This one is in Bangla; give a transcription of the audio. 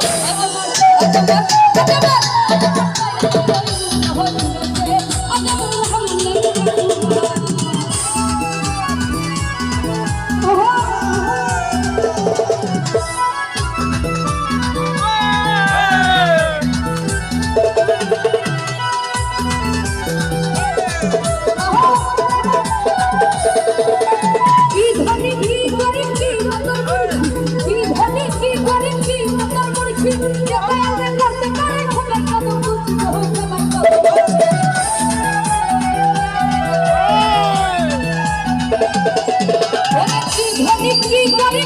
Thank back. কি ধনী